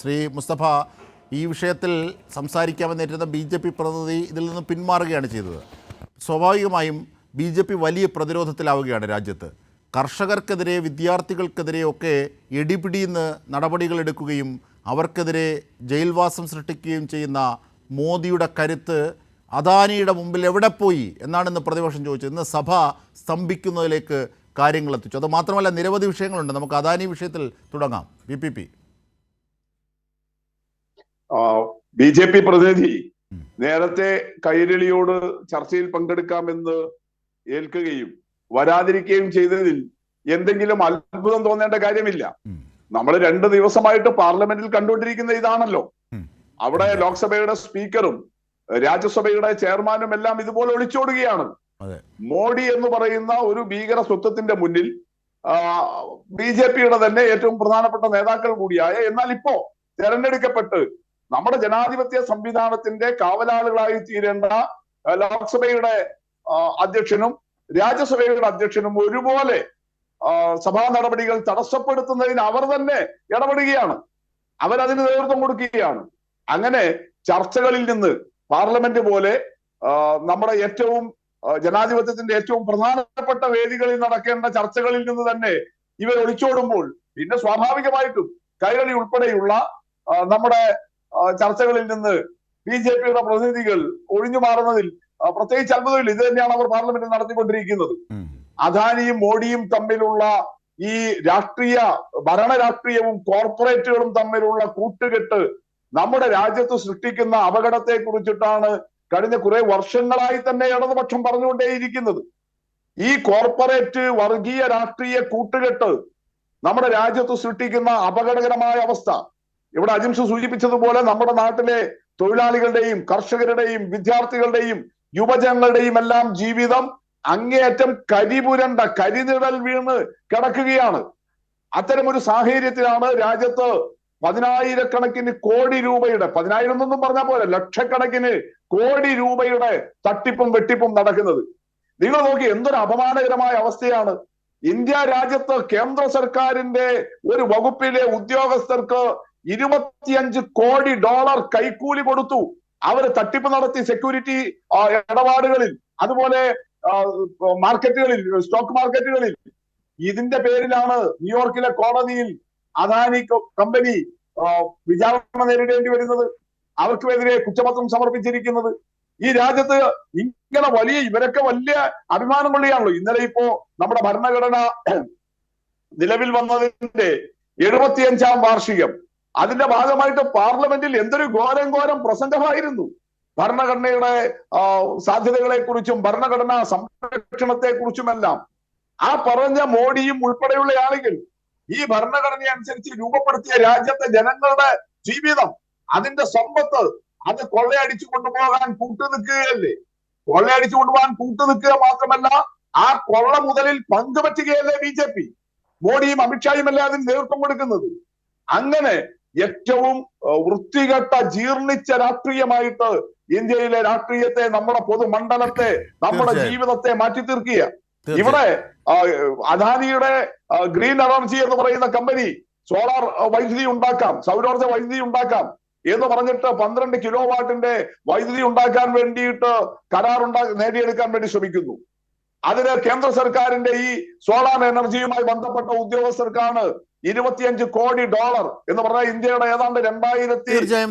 ശ്രീ മുസ്തഫ ഈ വിഷയത്തിൽ സംസാരിക്കാമെന്നേറ്റുന്ന B J P പ്രതിനിധി ഇതിൽ നിന്ന് പിന്മാറുകയാണ് ചെയ്തത്. സ്വാഭാവികമായും ബി ജെ പി വലിയ പ്രതിരോധത്തിലാവുകയാണ് രാജ്യത്ത്. കർഷകർക്കെതിരെ വിദ്യാർത്ഥികൾക്കെതിരെ ഒക്കെ എടിപിടിന്ന് നടപടികൾ എടുക്കുകയും അവർക്കെതിരെ ജയിൽവാസം സൃഷ്ടിക്കുകയും ചെയ്യുന്ന മോദിയുടെ കരുത്ത് അദാനിയുടെ മുമ്പിൽ എവിടെ പോയി എന്നാണ് ഇന്ന് പ്രതിപക്ഷം ചോദിച്ചത്. ഇന്ന് സഭ സ്തംഭിക്കുന്നതിലേക്ക് കാര്യങ്ങൾ എത്തിച്ചു. അത് മാത്രമല്ല നിരവധി വിഷയങ്ങളുണ്ട്. നമുക്ക് അദാനി വിഷയത്തിൽ തുടങ്ങാം. B P P. B J P പ്രതിനിധി നേരത്തെ കൈരളിയോട് ചർച്ചയിൽ പങ്കെടുക്കാമെന്ന് ഏൽക്കുകയും വരാതിരിക്കുകയും ചെയ്തതിൽ എന്തെങ്കിലും അത്ഭുതം തോന്നേണ്ട കാര്യമില്ല. നമ്മൾ രണ്ട് ദിവസമായിട്ട് പാർലമെന്റിൽ കണ്ടുകൊണ്ടിരിക്കുന്ന ഇതാണല്ലോ. അവിടെ ലോക്സഭയുടെ സ്പീക്കറും രാജ്യസഭയുടെ ചെയർമാനും എല്ലാം ഇതുപോലെ ഒളിച്ചോടുകയാണ്. മോഡി എന്ന് പറയുന്ന ഒരു ഭീകര സ്വത്വത്തിന്റെ മുന്നിൽ ബി ജെ പിയുടെ തന്നെ ഏറ്റവും പ്രധാനപ്പെട്ട നേതാക്കൾ കൂടിയായ എന്നാൽ ഇപ്പോ തെരഞ്ഞെടുക്കപ്പെട്ട് നമ്മുടെ ജനാധിപത്യ സംവിധാനത്തിന്റെ കാവലാളുകളായി തീരേണ്ട ലോക്സഭയുടെ അധ്യക്ഷനും രാജ്യസഭയുടെ അധ്യക്ഷനും ഒരുപോലെ സഭാ നടപടികൾ തടസ്സപ്പെടുത്തുന്നതിന് അവർ തന്നെ ഇടപെടുകയാണ്. അവരതിന് നേതൃത്വം കൊടുക്കുകയാണ്. അങ്ങനെ ചർച്ചകളിൽ നിന്ന് പാർലമെന്റ് പോലെ നമ്മുടെ ഏറ്റവും ജനാധിപത്യത്തിന്റെ ഏറ്റവും പ്രധാനപ്പെട്ട വേദികളിൽ നടക്കേണ്ട ചർച്ചകളിൽ നിന്ന് തന്നെ ഇവർ ഒളിച്ചോടുമ്പോൾ പിന്നെ സ്വാഭാവികമായിട്ടും കൈരളി ഉൾപ്പെടെയുള്ള നമ്മുടെ ചർച്ചകളിൽ നിന്ന് ബി ജെ പിയുടെ പ്രതിനിധികൾ ഒഴിഞ്ഞു മാറുന്നതിൽ പ്രത്യേകിച്ച് അത്ഭുതമില്ല. ഇത് തന്നെയാണ് അവർ പാർലമെന്റിൽ നടത്തിക്കൊണ്ടിരിക്കുന്നത്. അദാനിയും മോഡിയും തമ്മിലുള്ള ഈ രാഷ്ട്രീയ ഭരണ രാഷ്ട്രീയവും കോർപ്പറേറ്റുകളും തമ്മിലുള്ള കൂട്ടുകെട്ട് നമ്മുടെ രാജ്യത്ത് സൃഷ്ടിക്കുന്ന അപകടത്തെ കുറിച്ചിട്ടാണ് കഴിഞ്ഞ കുറെ വർഷങ്ങളായി തന്നെ ഇടതുപക്ഷം പറഞ്ഞുകൊണ്ടേയിരിക്കുന്നത്. ഈ കോർപ്പറേറ്റ് വർഗീയ രാഷ്ട്രീയ കൂട്ടുകെട്ട് നമ്മുടെ രാജ്യത്ത് സൃഷ്ടിക്കുന്ന അപകടകരമായ അവസ്ഥ. ഇവിടെ അജിംഷ് സൂചിപ്പിച്ചതുപോലെ നമ്മുടെ നാട്ടിലെ തൊഴിലാളികളുടെയും കർഷകരുടെയും വിദ്യാർത്ഥികളുടെയും യുവജനങ്ങളുടെയും എല്ലാം ജീവിതം അങ്ങേയറ്റം കരിപുരണ്ട കരിനിഴൽ വീണ് കിടക്കുകയാണ്. അത്തരമൊരു സാഹചര്യത്തിലാണ് രാജ്യത്ത് പതിനായിരക്കണക്കിന് കോടി രൂപയുടെ പതിനായിരം എന്നൊന്നും പറഞ്ഞാൽ പോലെ ലക്ഷക്കണക്കിന് കോടി രൂപയുടെ തട്ടിപ്പും വെട്ടിപ്പും നടക്കുന്നത്. നിങ്ങൾ നോക്കി എന്തൊരു അപമാനകരമായ അവസ്ഥയാണ്. ഇന്ത്യ രാജ്യത്ത് കേന്ദ്ര സർക്കാരിന്റെ ഒരു വകുപ്പിലെ ഉദ്യോഗസ്ഥർക്ക് ഇരുപത്തിയഞ്ച് കോടി ഡോളർ കൈക്കൂലി കൊടുത്തു. അവർ തട്ടിപ്പ് നടത്തി സെക്യൂരിറ്റി ഇടപാടുകളിൽ അതുപോലെ മാർക്കറ്റുകളിൽ സ്റ്റോക്ക് മാർക്കറ്റുകളിൽ ഇതിന്റെ പേരിലാണ് ന്യൂയോർക്കിലെ കോടതിയിൽ അദാനി കമ്പനി വിചാരണ നേരിടേണ്ടി വരുന്നത്. അവർക്കുമെതിരെ കുറ്റപത്രം സമർപ്പിച്ചിരിക്കുന്നത്. ഈ രാജ്യത്ത് ഇങ്ങനെ വലിയ ഇവരൊക്കെ വലിയ അഭിമാനം കൊള്ളിയാണല്ലോ. ഇന്നലെ ഇപ്പോ നമ്മുടെ ഭരണഘടന നിലവിൽ വന്നതിന്റെ എഴുപത്തിയഞ്ചാം വാർഷികം. അതിന്റെ ഭാഗമായിട്ട് പാർലമെന്റിൽ എന്തൊരു ഘോരം ഘോരം പ്രസംഗമായിരുന്നു. ഭരണഘടനയുടെ സാധ്യതകളെക്കുറിച്ചും സാധ്യതകളെ കുറിച്ചും ഭരണഘടനാ സംരക്ഷണത്തെ കുറിച്ചുമെല്ലാം ആ പറഞ്ഞ മോഡിയും ഉൾപ്പെടെയുള്ള ആളുകൾ ഈ ഭരണഘടന അനുസരിച്ച് രൂപപ്പെടുത്തിയ രാജ്യത്തെ ജനങ്ങളുടെ ജീവിതം അതിന്റെ സമ്പത്ത് അത് കൊള്ളയടിച്ചു കൊണ്ടുപോകാൻ കൂട്ടു നിൽക്കുകയല്ലേ? കൊള്ളയടിച്ചു കൊണ്ടുപോകാൻ കൂട്ടു നിൽക്കുക മാത്രമല്ല ആ കൊള്ള മുതലിൽ പങ്കുപറ്റുകയല്ലേ ബി ജെ പി? മോഡിയും അമിത്ഷായും അല്ലേ അതിന് നേതൃത്വം കൊടുക്കുന്നത്. അങ്ങനെ ഏറ്റവും വൃത്തികെട്ട ജീർണിച്ച രാഷ്ട്രീയമായിട്ട് ഇന്ത്യയിലെ രാഷ്ട്രീയത്തെ നമ്മുടെ പൊതുമണ്ഡലത്തെ നമ്മുടെ ജീവിതത്തെ മാറ്റി തീർക്കുക ഇവിടെ അദാനിയുടെ ഗ്രീൻ എനർജി എന്ന് പറയുന്ന കമ്പനി സോളാർ വൈദ്യുതി ഉണ്ടാക്കാം സൗരോർജ വൈദ്യുതി ഉണ്ടാക്കാം എന്ന് പറഞ്ഞിട്ട് പന്ത്രണ്ട് കിലോ വാട്ടിന്റെ വൈദ്യുതി ഉണ്ടാക്കാൻ വേണ്ടിയിട്ട് കരാർ ഉണ്ടാ നേടിയെടുക്കാൻ വേണ്ടി ശ്രമിക്കുന്നു. അതിന് കേന്ദ്ര സർക്കാരിന്റെ ഈ സോളാർ എനർജിയുമായി ബന്ധപ്പെട്ട ഉദ്യോഗസ്ഥർക്കാണ് ഇരുപത്തിയഞ്ച് കോടി ഡോളർ എന്ന് പറഞ്ഞാൽ ഇന്ത്യയുടെ ഏതാണ്ട് രണ്ടായിരത്തി